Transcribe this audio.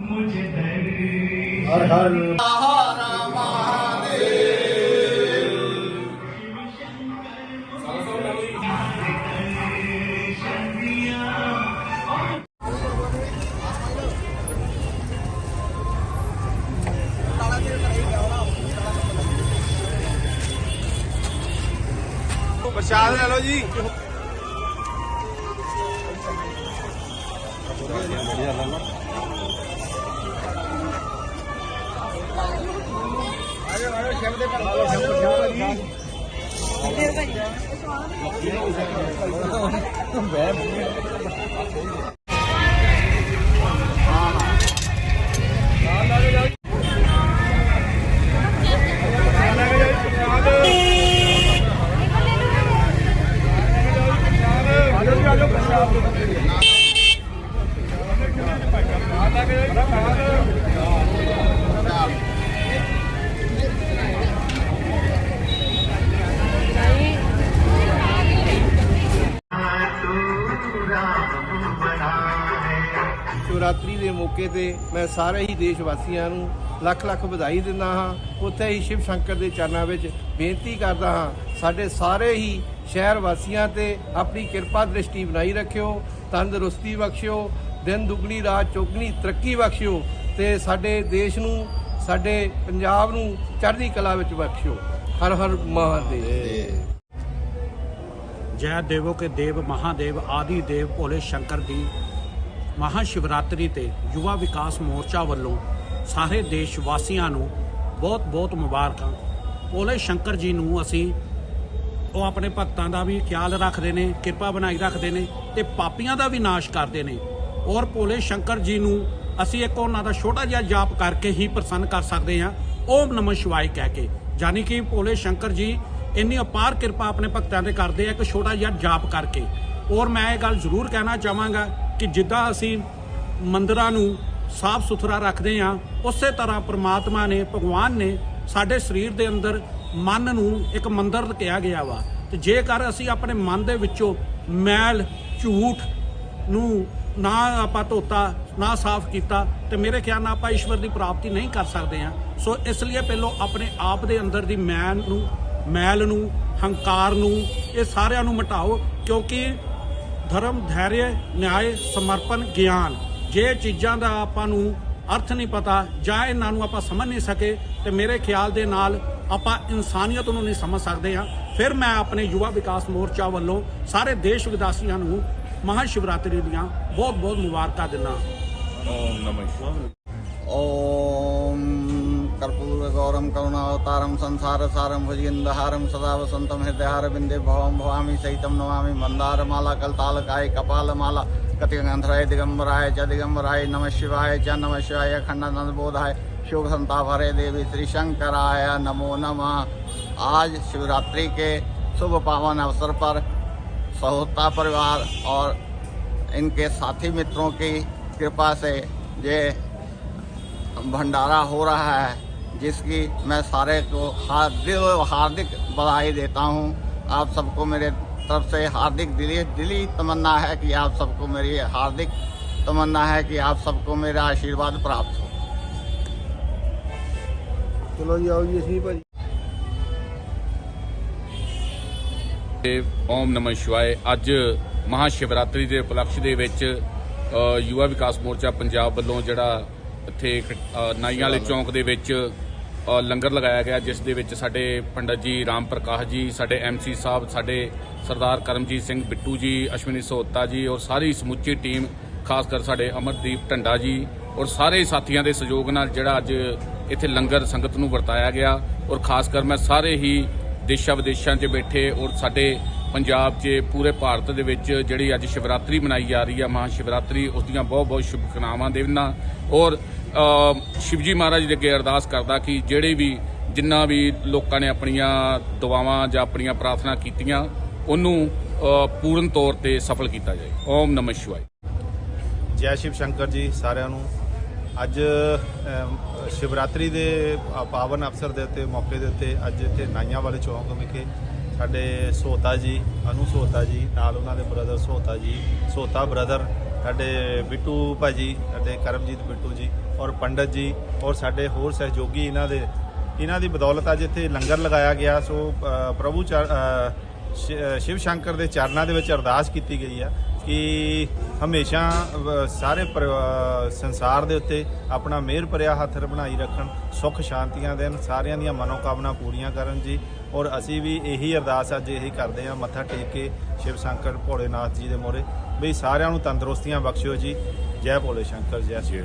ਹਰ ਹਰ ਪ੍ਰਸ਼ਾਦ ਲੈ ਲਓ ਜੀ। ਮੈਂ ਸ਼ਿਵਰਾਤਰੀ ਦੇ ਮੌਕੇ ਤੇ ਮੈਂ ਸਾਰੇ ਹੀ ਦੇਸ਼ ਵਾਸੀਆਂ ਨੂੰ ਲੱਖ ਲੱਖ ਵਧਾਈ ਦਿੰਦਾ ਹਾਂ। ਉੱਥੇ ਹੀ ਸ਼ਿਵ ਸ਼ੰਕਰ ਦੇ ਚਰਨਾਂ ਵਿੱਚ ਬੇਨਤੀ ਕਰਦਾ ਹਾਂ, ਸਾਡੇ ਸਾਰੇ ਹੀ ਸ਼ਹਿਰ ਵਾਸੀਆਂ ਤੇ ਆਪਣੀ ਕਿਰਪਾ ਦ੍ਰਿਸ਼ਟੀ ਬਣਾਈ ਰੱਖਿਓ, ਤੰਦਰੁਸਤੀ ਬਖਸ਼ਿਓ, ਦਿਨ ਦੁਗਣੀ, ਰਾਤ ਚੌਗਣੀ, ਤਰੱਕੀ ਬਖਸ਼ਿਓ ਤੇ ਸਾਡੇ ਦੇਸ਼ ਨੂੰ, ਸਾਡੇ ਪੰਜਾਬ ਨੂੰ ਚੜ੍ਹਦੀ ਕਲਾ ਵਿੱਚ ਬਖਸ਼ਿਓ। ਹਰ ਹਰ ਮਹਾਦੇਵ। ਜੈ ਦੇਵੋ ਕੇ ਦੇਵ ਮਹਾਦੇਵ, ਆਦਿ ਦੇਵ ਭੋਲੇ ਸ਼ੰਕਰ ਦੀ ਮਹਾਸ਼ਿਵਰਾਤਰੀ ਤੇ ਯੁਵਾ ਵਿਕਾਸ ਮੋਰਚਾ ਵੱਲੋਂ ਸਾਰੇ ਦੇਸ਼ ਵਾਸੀਆਂ ਨੂੰ ਬਹੁਤ ਬਹੁਤ ਮੁਬਾਰਕਾਂ। ਭੋਲੇ ਸ਼ੰਕਰ ਜੀ ਨੂੰ ਅਸੀਂ ਉਹ ਆਪਣੇ ਭਗਤਾਂ ਦਾ ਵੀ ਖਿਆਲ ਰੱਖਦੇ ਨੇ, ਕਿਰਪਾ ਬਣਾਈ ਰੱਖਦੇ ਨੇ ਤੇ ਪਾਪੀਆਂ ਦਾ ਵੀ ਨਾਸ਼ ਕਰਦੇ ਨੇ। ਔਰ ਭੋਲੇ ਸ਼ੰਕਰ ਜੀ ਨੂੰ ਅਸੀਂ ਇੱਕ ਉਹਨਾਂ ਦਾ ਛੋਟਾ ਜਿਹਾ ਜਾਪ ਕਰਕੇ ਹੀ ਪ੍ਰਸੰਨ ਕਰ ਸਕਦੇ ਹਾਂ। ਓਮ ਨਮঃ ਸ਼ਿਵਾਏ ਕਹਿ ਕੇ। ਯਾਨੀ ਕਿ ਭੋਲੇ ਸ਼ੰਕਰ ਜੀ ਇੰਨੀ ਅਪਾਰ ਕਿਰਪਾ ਆਪਣੇ ਭਗਤਾਂ ਤੇ ਕਰਦੇ ਆ, ਇੱਕ ਛੋਟਾ ਜਿਹਾ ਜਾਪ ਕਰਕੇ। ਔਰ ਮੈਂ ਇਹ ਗੱਲ ਜ਼ਰੂਰ ਕਹਿਣਾ ਚਾਹਾਂਗਾ ਕਿ ਜਿੱਦਾਂ ਅਸੀਂ ਮੰਦਰਾਂ ਨੂੰ ਸਾਫ਼ ਸੁਥਰਾ ਰੱਖਦੇ ਹਾਂ, ਉਸੇ ਤਰ੍ਹਾਂ ਪ੍ਰਮਾਤਮਾ ਨੇ, ਭਗਵਾਨ ਨੇ ਸਾਡੇ ਸਰੀਰ ਦੇ ਅੰਦਰ ਮਨ ਨੂੰ ਇੱਕ ਮੰਦਰ ਕਿਹਾ ਗਿਆ ਵਾ। ਤੇ ਜੇਕਰ ਅਸੀਂ ਆਪਣੇ ਮਨ ਦੇ ਵਿੱਚੋਂ ਮੈਲ, ਝੂਠ ਨੂੰ ਨਾ ਆਪਾਂ ਧੋਤਾ, ਨਾ ਸਾਫ਼ ਕੀਤਾ, ਤੇ ਮੇਰੇ ਖਿਆਲ ਨਾਲ ਆਪਾਂ ਈਸ਼ਵਰ ਦੀ ਪ੍ਰਾਪਤੀ ਨਹੀਂ ਕਰ ਸਕਦੇ ਹਾਂ। ਸੋ ਇਸ ਲਈ ਪਹਿਲਾਂ ਆਪਣੇ ਆਪ ਦੇ ਅੰਦਰ ਦੀ ਮੈਲ ਨੂੰ ਮੈਲ ਨੂੰ, ਹੰਕਾਰ ਨੂੰ, ਇਹ ਸਾਰਿਆਂ ਨੂੰ ਮਿਟਾਓ, ਕਿਉਂਕਿ ਧਰਮ ਧੈਰਯ ਨਿਆਏ ਸਮਰਪਣ ਗਿਆਨ। ਜੇ ਇਹ ਚੀਜ਼ਾਂ ਦਾ ਆਪਾਂ ਨੂੰ ਅਰਥ ਨਹੀਂ ਪਤਾ ਜਾਂ ਇਹਨਾਂ ਨੂੰ ਆਪਾਂ ਸਮਝ ਨਹੀਂ ਸਕੇ ਤੇ ਮੇਰੇ ਖਿਆਲ ਦੇ ਨਾਲ ਆਪਾਂ ਇਨਸਾਨੀਅਤ ਨੂੰ ਨਹੀਂ ਸਮਝ ਸਕਦੇ ਹਾਂ ਫਿਰ ਮੈਂ ਆਪਣੇ ਯੁਵਾ ਵਿਕਾਸ ਮੋਰਚਾ ਵੱਲੋਂ ਸਾਰੇ ਦੇਸ਼ ਵਿਦਾਸੀਆਂ ਨੂੰ ਮਹਾ ਸ਼ਿਵਰਾਤਰੀ ਦੀਆਂ ਬਹੁਤ ਬਹੁਤ ਮੁਬਾਰਕਾਂ ਦਿੰਦਾ ॐ कर्पूरगौरं, करुणावतारं, संसारसारं भुजगेन्दहारं सदा वसन्तं हृदयहारविन्दे भवं भवामि, सहितं नमामि मन्दारमाला कलतालकाय, कपालमाला कतिगन्धराय दिगम्बराय च, दिगम्बराय, नमः शिवाय च, नमः शिवाय अखण्डानन्दबोधाय शोभसंतापहरे देवी श्री शंकराय नमो नमः। आज शिवरात्रि के शुभ पावन अवसर पर सहोता परिवार और इनके साथी मित्रों की कृपा से ये भंडारा हो रहा है। जिसकी मैं सारे को हार्दिक हार्दिक बधाई देता हूँ आप सबको मेरे तरफ से हार्दिक दिली दिली तमन्ना है कि आप सबको मेरी हार्दिक तमन्ना है कि आप सबको मेरा आशीर्वाद प्राप्त हो ਚਲੋ ਜੀ ਆਓ ਜੀ ਅਸੀਂ ਭਾਜੀ ਤੇ ਓਮ ਨਮঃ ਸ਼ਿਵਾਏ ਅੱਜ ਮਹਾ ਸ਼ਿਵਰਾਤਰੀ ਦੇ ਉਪਲਕਸ਼ ਦੇ ਵਿੱਚ ਅ, ਯੁਵਾ ਵਿਕਾਸ ਮੋਰਚਾ ਪੰਜਾਬ ਵੱਲੋਂ ਜਿਹੜਾ ਇੱਥੇ ਇੱਕ, ਅ, ਨਾਈਆਂ ਵਾਲੇ ਚੌਂਕ ਦੇ ਵਿੱਚ ਅ, ਲੰਗਰ ਲਗਾਇਆ ਗਿਆ, ਜਿਸ ਦੇ ਵਿੱਚ ਸਾਡੇ ਪੰਡਤ ਜੀ ਰਾਮ ਪ੍ਰਕਾਸ਼ ਜੀ, ਸਾਡੇ ਐਮਸੀ ਸਾਹਿਬ, ਸਾਡੇ ਸਰਦਾਰ ਕਰਮਜੀਤ ਸਿੰਘ ਬਿੱਟੂ ਜੀ, ਅਸ਼ਵਨੀ ਸੋਹਤਾ ਜੀ ਔਰ ਸਾਰੀ ਸਮੁੱਚੀ ਟੀਮ, ਖਾਸ ਕਰ ਸਾਡੇ ਅਮਰਦੀਪ ਢੰਡਾ ਜੀ ਔਰ ਸਾਰੇ ਸਾਥੀਆਂ ਦੇ ਸਹਿਯੋਗ ਨਾਲ ਜਿਹੜਾ ਅੱਜ ਇੱਥੇ ਲੰਗਰ ਸੰਗਤ ਨੂੰ ਵਰਤਾਇਆ ਗਿਆ ਔਰ ਖਾਸ ਕਰ ਮੈਂ ਸਾਰੇ ਹੀ ਦੇਸ਼ਾਂ ਵਿਦੇਸ਼ਾਂ 'ਚ ਬੈਠੇ ਔਰ ਸਾਡੇ ਪੰਜਾਬ 'ਚ ਪੂਰੇ ਭਾਰਤ ਦੇ ਵਿੱਚ ਜਿਹੜੀ ਅੱਜ ਸ਼ਿਵਰਾਤਰੀ ਮਨਾਈ ਜਾ ਰਹੀ ਹੈ ਮਹਾ ਸ਼ਿਵਰਾਤਰੀ, ਉਸ ਦੀਆਂ ਬਹੁਤ ਬਹੁਤ ਸ਼ੁਭਕਾਮਨਾਵਾਂ ਦੇਵਨਾ ਔਰ ਸ਼ਿਵਜੀ ਮਹਾਰਾਜ ਦੇ ਅੱਗੇ ਅਰਦਾਸ ਕਰਦਾ ਕਿ ਜਿਹੜੇ ਵੀ, ਜਿੰਨਾ ਵੀ ਲੋਕਾਂ ਨੇ ਆਪਣੀਆਂ ਦੁਆਵਾਂ ਜਾਂ ਆਪਣੀਆਂ ਪ੍ਰਾਰਥਨਾ ਕੀਤੀਆਂ, ਉਹਨੂੰ ਪੂਰਨ ਤੌਰ ਤੇ ਸਫਲ ਕੀਤਾ ਜਾਏ। ਓਮ ਨਮঃ ਸ਼ਿਵਾਏ। ਜੈ ਸ਼ਿਵ ਸ਼ੰਕਰ ਜੀ ਸਾਰਿਆਂ ਨੂੰ। ਅੱਜ ਸ਼ਿਵਰਾਤਰੀ ਦੇ ਪਾਵਨ ਅਵਸਰ ਦੇ ਉੱਤੇ, ਮੌਕੇ ਦੇ ਉੱਤੇ ਅੱਜ ਇੱਥੇ ਨਾਈਆਂ ਵਾਲੇ ਚੌਂਕ ਵਿਖੇ ਸਾਡੇ ਸੋਤਾ ਜੀ, ਅਨੂ ਸੋਤਾ ਜੀ, ਨਾਲ ਉਹਨਾਂ ਦੇ ਬ੍ਰਦਰ ਸੋਤਾ ਜੀ, ਸੋਤਾ ਬ੍ਰਦਰ ਸਾਡੇ ਬਿੱਟੂ ਭਾਜੀ, ਸਾਡੇ ਕਰਮਜੀਤ ਬਿੱਟੂ ਜੀ ਔਰ ਪੰਡਤ ਜੀ ਔਰ ਸਾਡੇ ਹੋਰ ਸਹਿਯੋਗੀ ਇਹਨਾਂ ਦੇ, ਇਹਨਾਂ ਦੀ ਬਦੌਲਤ ਅੱਜ ਇੱਥੇ ਲੰਗਰ ਲਗਾਇਆ ਗਿਆ। ਸੋ ਪ੍ਰਭੂ ਚਰ- ਸ਼ਿ- ਸ਼ਿਵ ਸ਼ੰਕਰ ਦੇ ਚਰਨਾਂ ਦੇ ਵਿੱਚ ਅਰਦਾਸ ਕੀਤੀ ਗਈ ਆ ਕਿ ਹਮੇਸ਼ਾ ਸਾਰੇ ਪਰ- ਸੰਸਾਰ ਦੇ ਉੱਤੇ ਆਪਣਾ ਮਿਹਰ ਭਰਿਆ ਹੱਥ ਬਣਾਈ ਰੱਖਣ, ਸੁੱਖ ਸ਼ਾਂਤੀਆਂ ਦੇਣ, ਸਾਰਿਆਂ ਦੀਆਂ ਮਨੋਕਾਮਨਾ ਪੂਰੀਆਂ ਕਰਨ ਜੀ। ਔਰ ਅਸੀਂ ਵੀ ਇਹੀ ਅਰਦਾਸ ਅੱਜ ਇਹੀ ਕਰਦੇ ਹਾਂ, ਮੱਥਾ ਟੇਕ ਕੇ ਸ਼ਿਵ ਸ਼ੰਕਰ ਭੋਲੇਨਾਥ ਜੀ ਦੇ ਮੋਰੇ ਵੀ ਸਾਰਿਆਂ ਨੂੰ ਤੰਦਰੁਸਤੀਆਂ ਬਖਸ਼ਿਓ ਜੀ। ਜੈ ਭੋਲੇ ਸ਼ੰਕਰ, ਜੈ ਸ਼ਿਵ